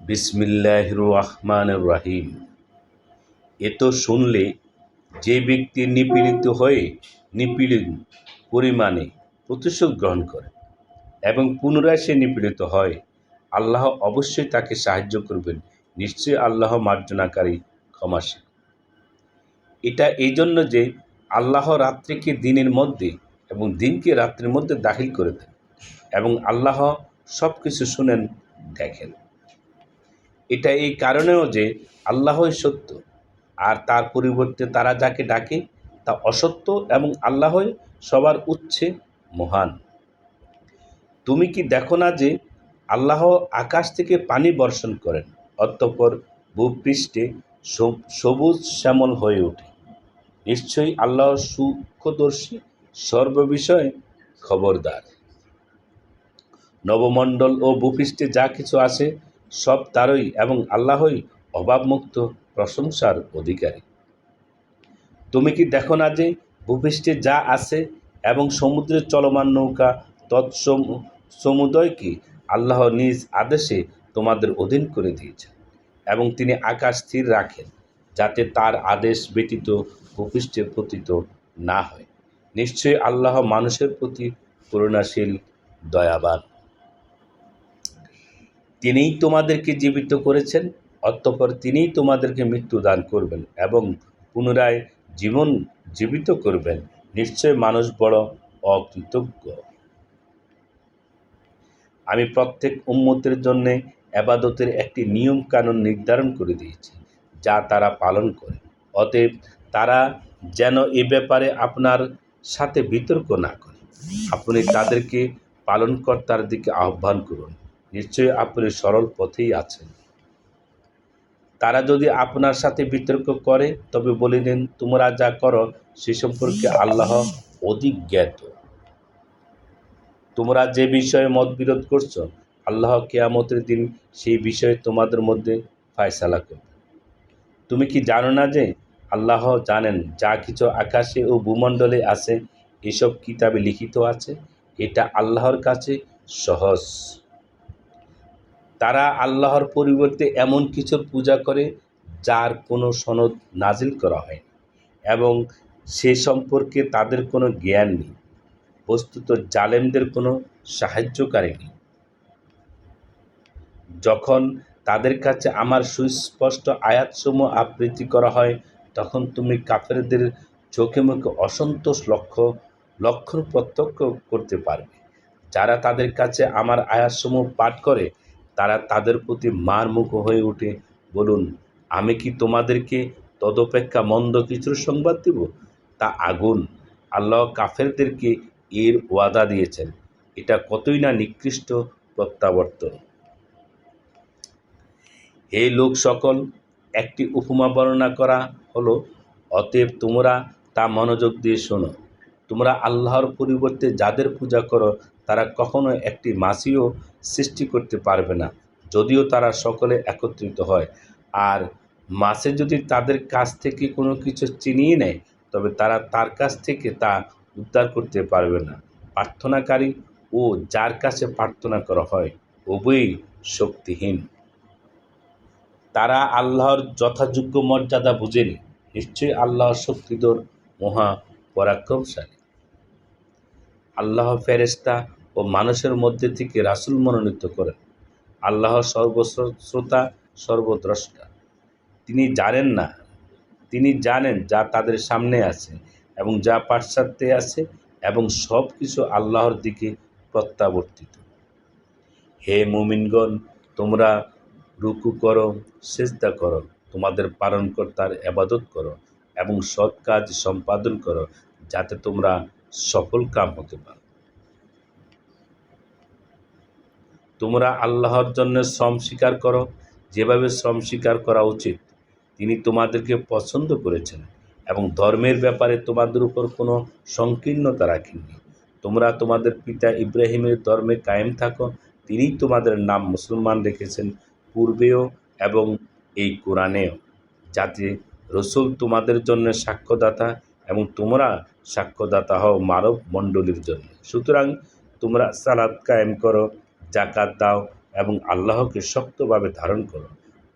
বিসমিল্লাহ রহমান রাহিম এ তো শুনলে যে ব্যক্তি নিপীড়িত হয়ে নিপীড়িত পরিমাণে প্রতিশোধ গ্রহণ করে এবং পুনরায় সে নিপীড়িত হয়, আল্লাহ অবশ্যই তাকে সাহায্য করবেন। নিশ্চয়ই আল্লাহ মার্জনাকারী ক্ষমাসীন এটা এই জন্য যে আল্লাহ রাত্রিকে দিনের মধ্যে এবং দিনকে রাত্রির মধ্যে দাখিল করে দেন এবং আল্লাহ সব কিছু শুনেন, দেখেন। এটা এই কারণেও যে আল্লাহই সত্য। আর তার পরিবর্তে তারা যাকে ডাকে, তা অসত্য এবং আল্লাহই সবার উচ্ছে মহান। তুমি কি দেখো না যে আল্লাহ আকাশ থেকে পানি বর্ষণ করেন, অতঃপর ভূপৃষ্ঠে সব- সবুজ শ্যামল হয়ে ওঠে? নিশ্চয়ই আল্লাহ সূক্ষ্মদর্শী, সর্ববিষয়ে খবরদার। নবমণ্ডল ও ভূপৃষ্ঠে যা কিছু আছে সব তারই এবং আল্লাহই অভাবমুক্ত প্রশংসার অধিকারী। তুমি কি দেখো না যে ভূপৃষ্ঠে যা আছে এবং সমুদ্রের চলমান নৌকা তৎসম সমুদয়কে আল্লাহ নিজ আদেশে তোমাদের অধীন করে দিয়েছেন এবং তিনি আকাশ স্থির রাখেন যাতে তার আদেশ ব্যতীত ভূপৃষ্ঠে পতিত না হয়। নিশ্চয়ই আল্লাহ মানুষের প্রতি করুণাশীল, দয়াবান। তিনিই তোমাদেরকে জীবিত করেছেন, অতঃপর তিনিই তোমাদেরকে মৃত্যু দান করবেন এবং পুনরায় জীবন জীবিত করবেন। নিশ্চয় মানুষ বড় অকৃতজ্ঞ। আমি প্রত্যেক উম্মতের জন্য আবাদতের একটি নিয়ম কানুন নির্ধারণ করে দিয়েছি, যা তারা পালন করে। অতএব তারা যেন এ ব্যাপারে আপনার সাথে বিতর্ক না করে। আপনি তাদেরকে পালনকর্তার দিকে আহ্বান করুন। নিশ্চয়ই আপনি সরল পথেই আছেন। তারা যদি আপনার সাথে বিতর্ক করে, তবে বলে দিন, তোমরা যা করো, সে সম্পর্কে আল্লাহ অধিক জ্ঞাত। তোমরা যে বিষয়ে মতবিরোধ করছ, আল্লাহ কেয়ামতের দিন সেই বিষয়ে তোমাদের মধ্যে ফায়সালা করবে। তুমি কি জানো না যে আল্লাহ জানেন, যা কিছু আকাশে ও ভূমণ্ডলে আছে, এসব কিতাবে লিখিত আছে? এটা আল্লাহর কাছে সহজ। তারা আল্লাহর পরিবর্তে এমন কিছুর পূজা করে যার কোনো সনদ নাজিল করা হয়নি। এবং সে সম্পর্কে তাদের কোনো জ্ঞান নেই। বস্তুত জালেমদের কোনো সাহায্যকারী নেই। যখন তাদের কাছে আমার সুস্পষ্ট আয়াতসমূহ আবৃত্তি করা হয়, তখন তুমি কাফেরদের চোখে মুখে অসন্তোষ লক্ষ্য, লক্ষণ প্রত্যক্ষ করতে পারবে। যারা তাদের কাছে আমার আয়াতসমূহ পাঠ করে তারা তাদের প্রতি মারমুখ হয়ে ওঠে বলুন, আমি কি তোমাদেরকে তদপেক্ষা মন্দ কিছুর সংবাদ দেব? তা আগুন, আল্লাহ কাফেরদেরকে এর ওয়াদা দিয়েছেন। এটা কতই না নিকৃষ্ট প্রত্যাবর্তন। হে লোক সকল, একটি উপমা বর্ণনা করা হলো, অতএব তোমরা তা মনোযোগ দিয়ে শোনো। তোমরা আল্লাহর পরিবর্তে যাদের পূজা করো তারা কখনো একটি মাসিও সৃষ্টি করতে পারবে না, যদিও তারা সকলে একত্রিত হয়। আর মাসে যদি তাদের কাছ থেকে কোনো কিছু চিনিয়ে নেয়, তবে তারা তার কাছ থেকে তা উদ্ধার করতে পারবে না। প্রার্থনাকারী ও যার কাছে প্রার্থনা করা হয়, উভয়ই শক্তিহীন। তারা আল্লাহর যথাযোগ্য মর্যাদা বুঝেনি নিশ্চয়ই আল্লাহ শক্তিধর, মহা পরাক্রমশালী। আল্লাহ ফেরেস্তা ও মানুষের মধ্যে থেকে রাসূল মনোনীত করেন। আল্লাহ সর্বশ্রোতা, সর্বদ্রষ্টা। তিনি জানেন না, তিনি জানেন যা তাদের সামনে আছে এবং যা পাশ্চাত্যে আছে এবং সব কিছু আল্লাহর দিকে প্রত্যাবর্তিত। হে মুমিনগণ, তোমরা রুকু করো, সেজদা করো, তোমাদের পালনকর্তার আবাদত করো এবং সৎ কাজ সম্পাদন করো, যাতে তোমরা সফল কাম হতে পারো। তোমরা আল্লাহর জন্য শ্রম স্বীকার করো, যেভাবে শ্রম স্বীকার করা উচিত, তিনি তোমাদেরকে পছন্দ করেছেন এবং ধর্মের ব্যাপারে তোমাদের উপর কোনো সংকীর্ণতা রাখেননি। তোমরা তোমাদের পিতা ইব্রাহিমের ধর্মে কায়েম থাকো, তিনিই তোমাদের নাম মুসলমান রেখেছেন পূর্বেও এবং এই কোরআনেও, যাতে রসুল তোমাদের জন্য সাক্ষ্যদাতা এবং তোমরা সাক্ষ্যদাতা হও মানব মণ্ডলীর জন্য। সুতরাং তোমরা সালাদ কায়েম করো জাকাত দাও এবং আল্লাহকে শক্তভাবে ধারণ করো।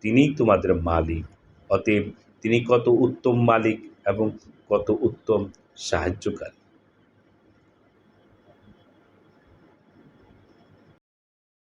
তিনিই তোমাদের মালিক। অতএব তিনি কত উত্তম মালিক এবং কত উত্তম সাহায্যকারী।